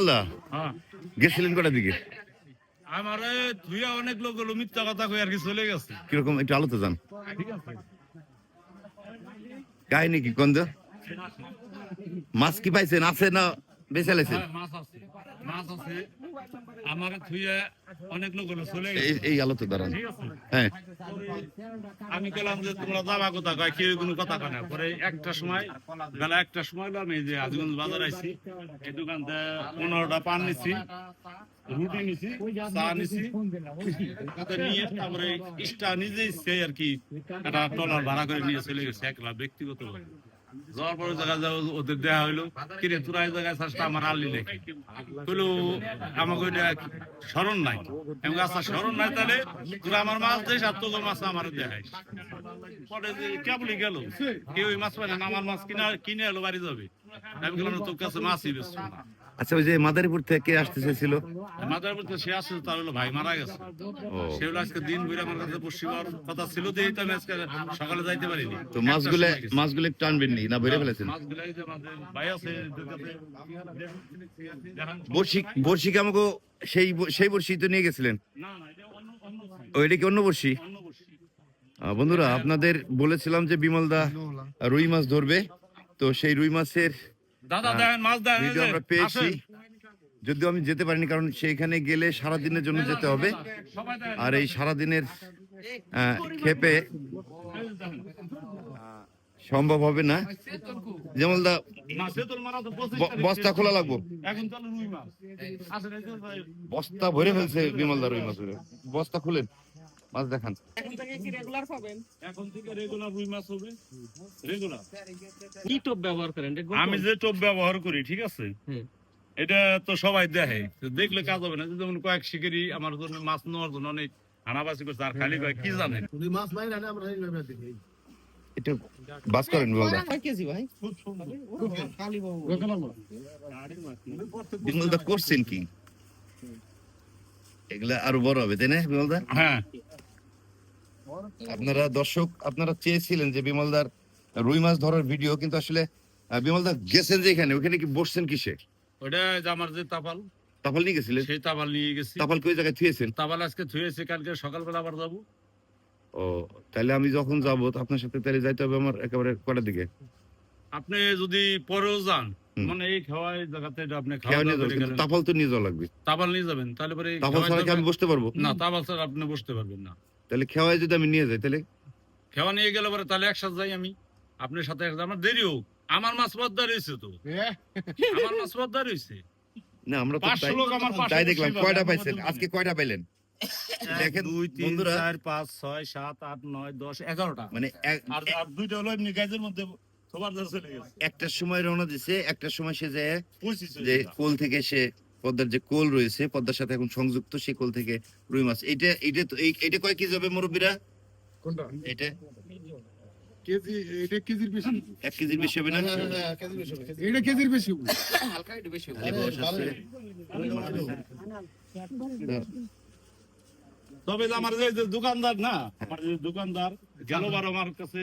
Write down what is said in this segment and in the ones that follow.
আল্লাহ হ্যাঁ। গেছিলেন কটার দিকে? আমারে ধুইয়া অনেক লোক হলো মিথ্যা কথা কই আর কি চলে গেছে। কীরকম একটু আলোতে যান। কাহিনী কি কন্দ মাছ কি পাইছেন আছে না বেঁচে লাইছেন হ্যাঁ, মাছ আছে মাছ আছে। আমারে ধুইয়া অনেক লোক হলো চলে গেছে। এই এই আলোতে দাঁড়ান। হ্যাঁ। আমি গেলাম যে তোমরা যাবা কথা কয়, কেউ কোনো কথা কয় না। পরে একটা সময়, বেলা একটা সময় আমি যে আজগঞ্জ বাজার আইছি, এই দোকান থেকে পনেরোটা পান নিছি, রুটি নিছি, চা নিছি নিয়ে তারপরে ইস্টা নিজেই সে আর কি একটা টলার ভাড়া করে নিয়ে চলে গেছে, একলা ব্যক্তিগত যাওয়ার পরে ওদের হইল। কিরে জায়গায় চাষটা আমার আমাকে ওইটা স্মরণ নাই। আচ্ছা স্মরণ নাই তাহলে তোরা আমার মাছ দিস আর মাছ আমার দেখাই পরে কেবলই গেল? কেউ ওই মাছ পায় না, আমার মাছ কিনা কিনে এলো, বাড়ি যাবে। আমি তোর কাছে মাছই বেশ আচ্ছা ওই যে মাদারীপুর থেকে কে আসতে চেয়েছিল। মাদার বলতে সে আসছে তার হলো ভাই মারা গেছে। ও। সে হলো আজকে দিন ঘুরে আমার কাছে পশ্চিমার কথা ছিল তো আমি আজকে সকালে যাইতে পারিনি। তো মাছগুলো মাছগুলো একটু আনবেন নি না বেড়ে ফেলেছেন। বর্ষি বর্ষি আমাকে সেই সেই বর্ষি তো নিয়ে গেছিলেন। না না এটা অন্য অন্য ও এটা কি অন্য বর্ষি? বন্ধুরা আপনাদের বলেছিলাম যে বিমলদা রুই মাছ ধরবে। তো সেই রুই মাছের দাদা দেখেন মাছ এই ভিডিও আমরা পেয়েছি। যদিও আমি যেতে পারিনি কারণ সেখানে গেলে সারা দিনের জন্য যেতে হবে। আর এই সারা দিনের দেখেন। সম্ভব হবে না। যেমন দা বস্তা খোলা লাগবো। বস্তা ভরে ফেলছে বিমলদা রুই মাছ বস্তা খুলেন। মাছ দেখান। এখন থেকে কি রেগুলার পাবেন এখন থেকে রেগুলার রুই মাছ হবে। রেগুলার কি টোপ ব্যবহার করেন? আমি যে টোপ ব্যবহার করি ঠিক আছে? এটা তো সবাই দেখে। দেখলে কাজ হবে না। যেমন কয়েক শিকারি আমার জন্য মাছ নেওয়ার জন্য অনেক হানাবাসি করছে আর খালি কয় কি জানেন? উনি মাছ আমরা এইভাবে দেখি। একটু বাস করেন বিমলদা কেজি ভাই? বিমলদা করছেন কি? এগুলা আরও বড় হবে তাই না বিমলদা? হ্যাঁ। আপনারা দর্শক আপনারা চেয়েছিলেন যে বিমলদার রুই মাছ ধরার ভিডিও কিন্তু আসলে বিমলদা গেছেন যে এখানে ওখানে কি বসছেন কিসে? ওটা আমার যে তাপাল। তাপাল নিয়ে গেছিলেন? সেই তাপাল নিয়ে গেছি। তাপাল কই জায়গায় থুয়েছেন? তাপাল আজকে থুয়েছে কালকে সকালবেলা আবার যাব। ও তাহলে আমি যখন যাব আপনার সাথে তাহলে যাইতে হবে আমার একেবারে কটার দিকে? আপনি যদি পরেও যান মানে এই খাওয়াই জায়গাতে আপনি খাওয়া নিয়ে কিন্তু তাপাল তো নিয়ে যাওয়া লাগবে। তাপাল নিয়ে যাবেন তাহলে পরে তাপাল ছাড়া আমি বসতে পারব? না তাপাল ছাড়া আপনি বসতে পারবেন না। তাহলে খেওয়ায় যদি আমি নিয়ে যাই তাহলে? খেওয়া নিয়ে গেলে পরে তাহলে একসাথে যাই আমি। আপনার সাথে একসাথে আমার দেরি হোক। আমার মাছ পদ্মা রয়েছে তো। আমার মাছ পদ্মা রয়েছে। না আমরা তো তাই- লোক আমার তাই দেখলাম কয়টা পাইছেন? আজকে কয়টা পাইলেন? দেখেন দুই তিন চার পাঁচ ছয় সাত আট নয় দশ এগারোটা। মানে আর দুইটা হলো এমনি গাইজের মধ্যে একটার সময় রওনা দিছে একটা সময় সে যায় যে কোল থেকে সে পদ্মার যে কোল রয়েছে পদ্মার সাথে এখন সংযুক্ত সেই কোল থেকে রুই মাছ। এটা এটা তো এটা কয় কেজি হবে মুরব্বীরা? কোনটা? এটা কেজি এটা কেজির বেশি? এক কেজির বেশি হবে না? এটা কেজির বেশি হালকা একটু বেশি তবে আমার যে দোকানদার না আমার যে দোকানদার গেল বার আমার কাছে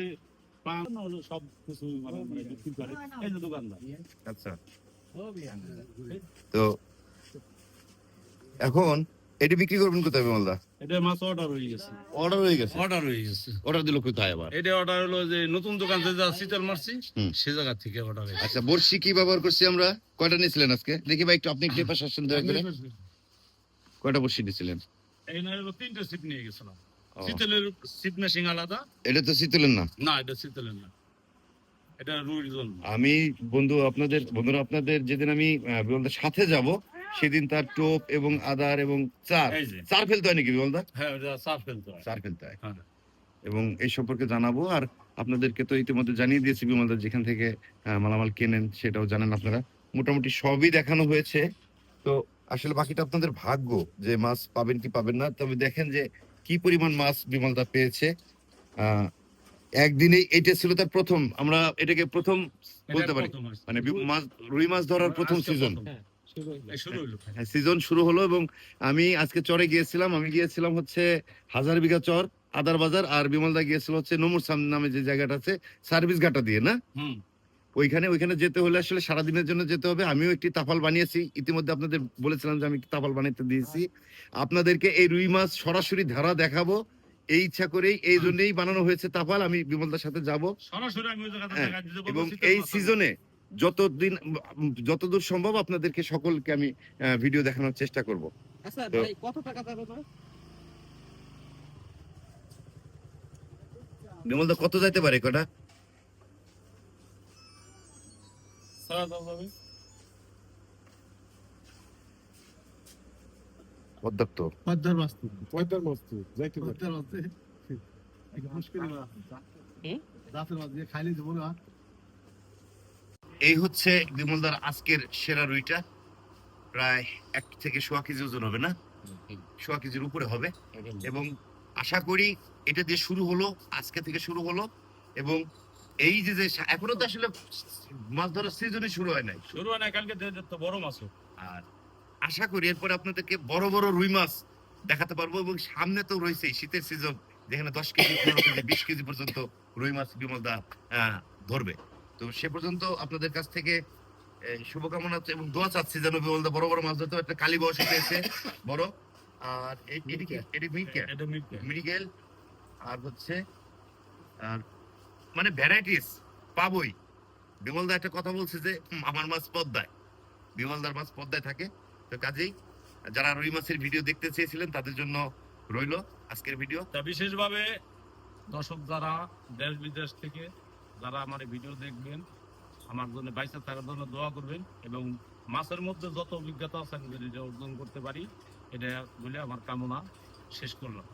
সব কিছু মানে মানে বিক্রি করে। এই যে দোকানদার। আচ্ছা। তো এখন এটা বিক্রি করবেন কোথায় বিমলদা? এটা মাছ অর্ডার হয়ে গেছে। অর্ডার হয়ে গেছে? অর্ডার হয়ে গেছে। অর্ডার দিল কোথায় আবার? এটা অর্ডার হলো যে নতুন দোকান যে যা শীতল মারছি সে জায়গা থেকে অর্ডার হয়েছে। আচ্ছা বর্ষি কি ব্যবহার করছি আমরা? কয়টা নিয়েছিলেন আজকে? দেখি ভাই একটু আপনি একটু পাশে আসেন দয়া করে। কয়টা বর্ষি নিয়েছিলেন? এই না হলো তিনটে সিট নিয়ে গেছিলাম। শীতলের সিট মেশিন আলাদা। এটা তো শীতলেন না? না এটা শীতলের না। এটা রুইর জন্য। আমি বন্ধু আপনাদের বন্ধুরা আপনাদের যেদিন আমি সাথে যাব সেদিন তার টোপ এবং আদার এবং চার। চার ফেলতে হয় নাকি বিমলদা? হ্যাঁ হয়। চার ফেলতে হয়। হ্যাঁ। এবং এই সম্পর্কে জানাব। আর আপনাদেরকে তো ইতিমধ্যে জানিয়ে দিয়েছি বিমলদা যেখান থেকে মালামাল কেনেন সেটাও জানেন আপনারা। মোটামুটি সবই দেখানো হয়েছে। তো আসলে বাকিটা আপনাদের ভাগ্য যে মাছ পাবেন কি পাবেন না। তবে দেখেন যে কি পরিমাণ মাছ বিমলদা পেয়েছে। আহ, একদিনেই এটা ছিল তার প্রথম। আমরা এটাকে প্রথম বলতে পারি। মানে মাছ রুই মাছ ধরার প্রথম সিজন প্রথম। এই শুরু হলো সিজন শুরু হলো এবং আমি আজকে চরে গিয়েছিলাম। আমি গিয়েছিলাম হচ্ছে হাজার বিঘা চর আদার বাজার আর বিমলদা গিয়েছিল হচ্ছে নমুর সাম নামে যে জায়গাটা আছে সার্ভিস ঘাটা দিয়ে না? ওইখানে ওইখানে যেতে হলে আসলে সারাদিনের জন্য যেতে হবে। আমিও একটি তাফাল বানিয়েছি। ইতিমধ্যে আপনাদের বলেছিলাম যে আমি তাফাল বানাইতে দিয়েছি। আপনাদেরকে এই রুই মাছ সরাসরি ধারা দেখাবো। এই ইচ্ছা করেই এই জন্যই বানানো হয়েছে তাফাল। আমি বিমলদার সাথে যাব। সরাসরি আমি ওই জায়গাতে হ্যাঁ, এবং এই সিজনে যতদিন যতদূর সম্ভব আপনাদেরকে সকলকে আমি ভিডিও দেখানোর চেষ্টা করব। আচ্ছা ভাই কত টাকা যাবে না বিমলদা কত যাইতে পারে কটা? পদ্মার পদ্মার যাইতে পারে। পদ্মার খাইলে যাব না। এই হচ্ছে বিমলদার আজকের সেরা রুইটা। প্রায় এক থেকে সোয়া কেজি ওজন হবে না? সোয়া কেজির উপরে হবে। এবং আশা করি এটা দিয়ে শুরু হলো আজকে থেকে শুরু হলো। এবং এই যে যে এখনও তো আসলে মাছ ধরার সিজনই শুরু হয় নাই। শুরু হয় না কালকে তো বড় মাছ। আর আশা করি এরপরে আপনাদেরকে বড় বড় রুই মাছ দেখাতে পারব। এবং সামনে তো রয়েছে শীতের সিজন যেখানে দশ কেজি পনেরো কেজি বিশ কেজি পর্যন্ত রুই মাছ বিমলদা আহ, ধরবে। তো সে পর্যন্ত আপনাদের কাছ থেকে শুভকামনা এবং দোয়া চাচ্ছি যেন বিমলদা বড় বড় মাছ ধরতে একটা কালী বয়স হয়েছে বড়। আর। মৃগেল আর হচ্ছে আর মানে ভ্যারাইটিস পাবই। বিমলদা একটা কথা বলছে যে আমার মাছ পদ্মায়। বিমলদার মাছ পদ্মায় থাকে। তো কাজেই যারা রুই মাছের ভিডিও দেখতে চেয়েছিলেন তাদের জন্য রইল আজকের ভিডিও। তা বিশেষভাবে দর্শক যারা দেশ বিদেশ থেকে যারা আমার ভিডিও দেখবেন, আমার জন্য বাইসে থাকার জন্য দোয়া করবেন এবং মাছের মধ্যে যত অভিজ্ঞতা আছে, আমি যদি অর্জন করতে পারি, এটা বলে আমার কামনা শেষ করলাম।